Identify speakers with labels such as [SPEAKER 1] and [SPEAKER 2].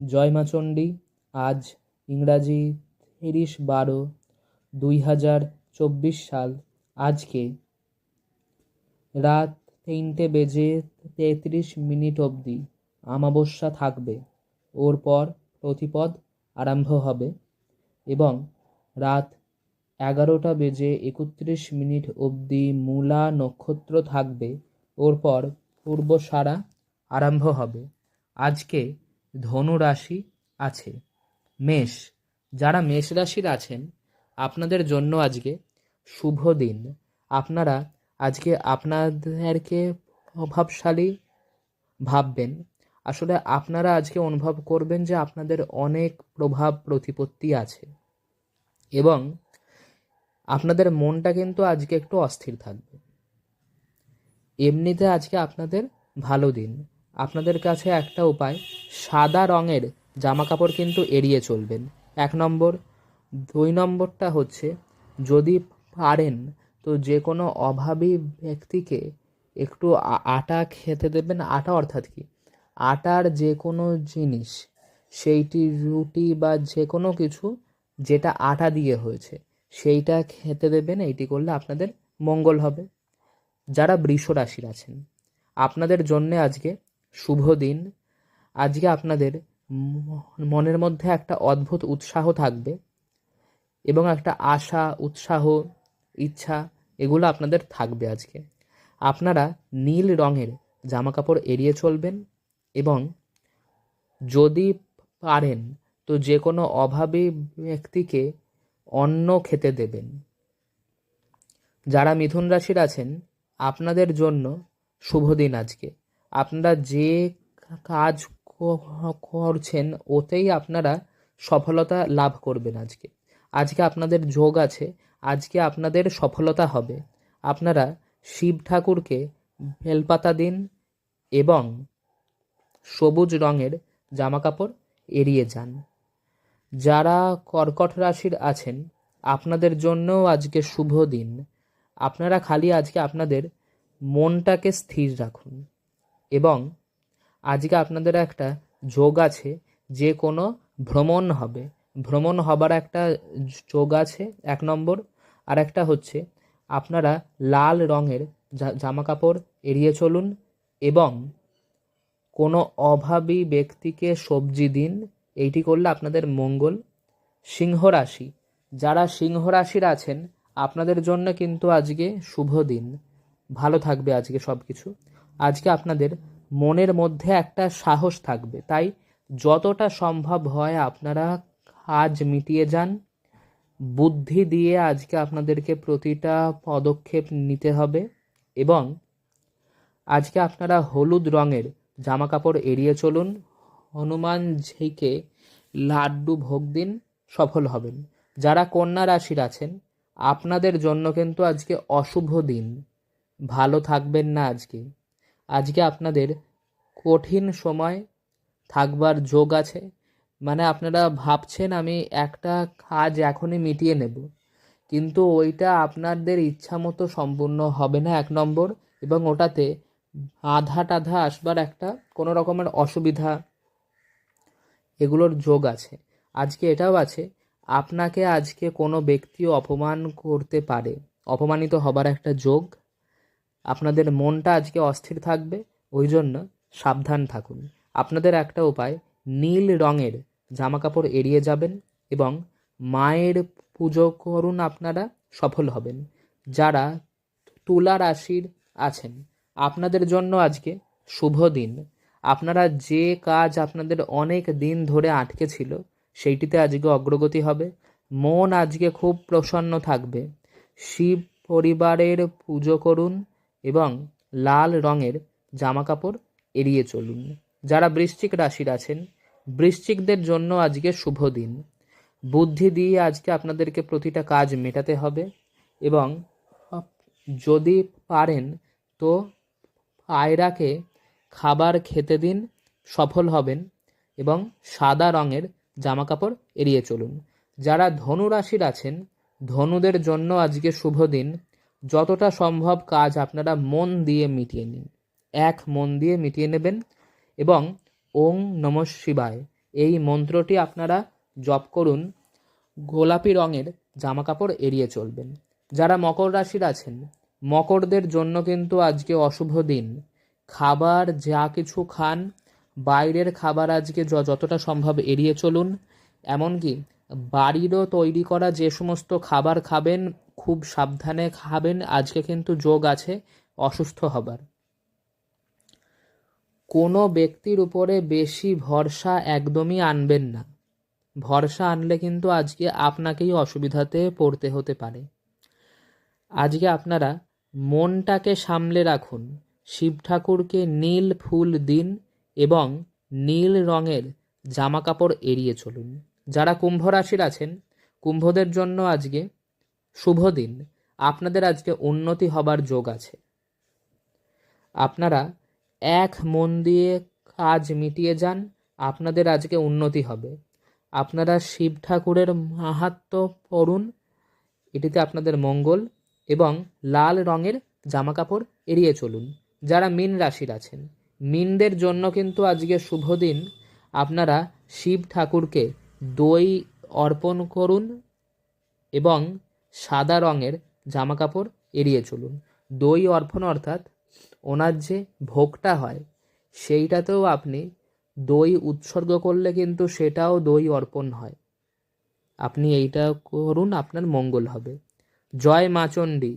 [SPEAKER 1] জয় মা চণ্ডী, আজ ইংরাজি তিরিশ বারো দুই হাজার চব্বিশ সাল। আজকে রাত তিনটে বেজে তেত্রিশ মিনিট অবধি আমাবস্যা থাকবে। ওর পর প্রতিপদ আরম্ভ হবে এবং রাত এগারোটা বেজে একত্রিশ মিনিট অবধি মূলা নক্ষত্র থাকবে। ওর পর পূর্বসারা আরম্ভ হবে। আজকে ধনু রাশি আছে। মেষ, যারা মেষ রাশির আছেন, আপনাদের জন্য আজকে শুভ দিন। আপনারা আজকে আপনাদেরকে প্রভাবশালী ভাববেন। আসলে আপনারা আজকে অনুভব করবেন যে আপনাদের অনেক প্রভাব প্রতিপত্তি আছে এবং আপনাদের মনটা কিন্তু আজকে একটু অস্থির থাকবে। এমনিতে আজকে আপনাদের ভালো দিন। আপনাদের কাছে একটা উপায়, সাদা রঙের জামা কাপড় কিন্তু এড়িয়ে চলবেন। এক নম্বর। দুই নম্বরটা হচ্ছে, যদি পারেন, তো যে কোনো অভাবী ব্যক্তিকে একটু আটা খেতে দেবেন। আটা অর্থাৎ কি? আটার যে কোনো জিনিস, সেইটি, রুটি বা যে কোনো কিছু যেটা আটা দিয়ে হয়েছে, সেইটা খেতে দেবেন। এইটি করলে আপনাদের মঙ্গল হবে। যারা বৃষ রাশির আছেন, আপনাদের জন্যে আজকে শুভ দিন। আজকে আপনাদের মনের মধ্যে একটা অদ্ভুত উৎসাহ থাকবে এবং একটা আশা, উৎসাহ, ইচ্ছা এগুলো আপনাদের থাকবে আজকে। আপনারা নীল রঙের জামাকাপড় এড়িয়ে চলবেন এবং যদি পারেন তো যে কোনো অভাবী ব্যক্তিকে অন্ন খেতে দেবেন। যারা মিথুন রাশির আছেন, আপনাদের জন্য শুভ দিন আজকে। আপনারা যে কাজ করছেন, ওতেই আপনারা সফলতা লাভ করবেন আজকে। আজকে আপনাদের যোগ আছে, আজকে আপনাদের সফলতা হবে। আপনারা শিব ঠাকুরকে বেলপাতা দিন এবং সবুজ রঙের জামাকাপড় এড়িয়ে যান। যারা কর্কট রাশির আছেন, আপনাদের জন্যও আজকে শুভ দিন। আপনারা খালি আজকে আপনাদের মনটাকে স্থির রাখুন। এবং আজকে আপনাদের একটা যোগ আছে, যে কোনো ভ্রমণ হবে। ভ্রমণ হবার একটা যোগ আছে, এক নম্বর। আর একটা হচ্ছে, আপনারা লাল রঙের জামা কাপড় এড়িয়ে চলুন এবং কোনো অভাবী ব্যক্তিকে সবজি দিন, এইটি করলে আপনাদের মঙ্গল। সিংহ রাশি, যারা সিংহ রাশির আছেন, আপনাদের জন্য কিন্তু আজকে শুভ দিন। ভালো থাকবে আজকে সব কিছু আজকে আপনাদের মনের মধ্যে একটা সাহস থাকবে। তাই যতটা সম্ভব হয় আপনারা কাজ মিটিয়ে যান। বুদ্ধি দিয়ে আজকে আপনাদেরকে প্রতিটা পদক্ষেপ নিতে হবে এবং আজকে আপনারা হলুদ রঙের জামা কাপড় এড়িয়ে চলুন। হনুমানজিকে লাড্ডু ভোগ দিন, সফল হবেন। যারা কন্যা রাশির আছেন, আপনাদের জন্য কিন্তু আজকে অশুভ দিন। ভালো থাকবেন না আজকে। আজকে আপনাদের কঠিন সময় থাকবার যোগ আছে। মানে আপনারা ভাবছেন আমি একটা কাজ এখনই মিটিয়ে নেব, কিন্তু ওইটা আপনাদের ইচ্ছা মতো সম্পূর্ণ হবে না এক নম্বর, এবং ওটাতে আধা টাধা আসবার একটা কোনো রকমের অসুবিধা এগুলোর যোগ আছে। আজকে এটাও আছে, আপনাকে আজকে কোনো ব্যক্তি অপমান করতে পারে। অপমানিত হবার একটা যোগ আপনাদের মনটা আজকে অস্থির থাকবে, ওই জন্য সাবধান থাকুন। আপনাদের একটা উপায়, নীল রঙের জামাকাপড় এড়িয়ে যাবেন এবং মায়ের পুজো করুন আপনারা, সফল হবেন। যারা তুলা রাশির আছেন, আপনাদের জন্য আজকে শুভ দিন। আপনারা যে কাজ আপনাদের অনেক দিন ধরে আটকে ছিল, সেইটিতে আজকে অগ্রগতি হবে। মন আজকে খুব প্রসন্ন থাকবে। শিব পরিবারের পুজো করুন এবং লাল রঙের জামাকাপড় এড়িয়ে চলুন। যারা বৃশ্চিক রাশির আছেন, বৃশ্চিকদের জন্য আজকে শুভ দিন। বুদ্ধি দিয়ে আজকে আপনাদেরকে প্রতিটা কাজ মেটাতে হবে এবং যদি পারেন তো পায়রাকে খাবার খেতে দিন, সফল হবেন এবং সাদা রঙের জামাকাপড় এড়িয়ে চলুন। যারা ধনু রাশির আছেন, ধনুদের জন্য আজকে শুভ দিন। যতটা সম্ভব কাজ আপনারা মন দিয়ে মিটিয়ে নিন। এক, মন দিয়ে মিটিয়ে নেবেন এবং ওং নম শিবায়, এই মন্ত্রটি আপনারা জপ করুন, গোলাপি রঙের জামাকাপড় এড়িয়ে চলবেন। যারা মকর রাশির আছেন, মকরদের জন্য কিন্তু আজকে অশুভ দিন। খাবার, যা কিছু খান, বাইরের খাবার আজকে যতটা সম্ভব এড়িয়ে চলুন। এমনকি বাড়িরও তৈরি করা যে সমস্ত খাবার খাবেন খুব সাবধানে খাবেন, আজকে কিন্তু যোগ আছে, অসুস্থ হবার। কোনো ব্যক্তির উপরে বেশি ভরসা একদমই আনবেন না। ভরসা আনলে কিন্তু আজকে আপনাকেই অসুবিধাতে পড়তে হতে পারে। আজকে আপনারা মনটাকে সামলে রাখুন। শিব ঠাকুরকে নীল ফুল দিন এবং নীল রঙের জামা কাপড় এড়িয়ে চলুন। যারা কুম্ভ রাশির আছেন, কুম্ভদের জন্য আজকে শুভ দিন। আপনাদের আজকে উন্নতি হবার যোগ আছে। আপনারা এক মন দিয়ে কাজ মিটিয়ে যান, আপনাদের আজকে উন্নতি হবে। আপনারা শিব ঠাকুরের মাহাত্ম্য পড়ুন, এটিতে আপনাদের মঙ্গল এবং লাল রঙের জামাকাপড় এড়িয়ে চলুন। যারা মীন রাশির আছেন, মীনদের জন্য কিন্তু আজকে শুভ দিন। আপনারা শিব ঠাকুরকে দই অর্পণ করুন এবং সাদা রঙের জামাকাপড় এড়িয়ে চলুন। দই অর্পণ অর্থাৎ ওনার যে ভোগটা হয়, সেইটাতেও আপনি দই উৎসর্গ করলে কিন্তু সেটাও দই অর্পণ হয়। আপনি এইটা করুন, আপনার মঙ্গল হবে। জয় মা চণ্ডী।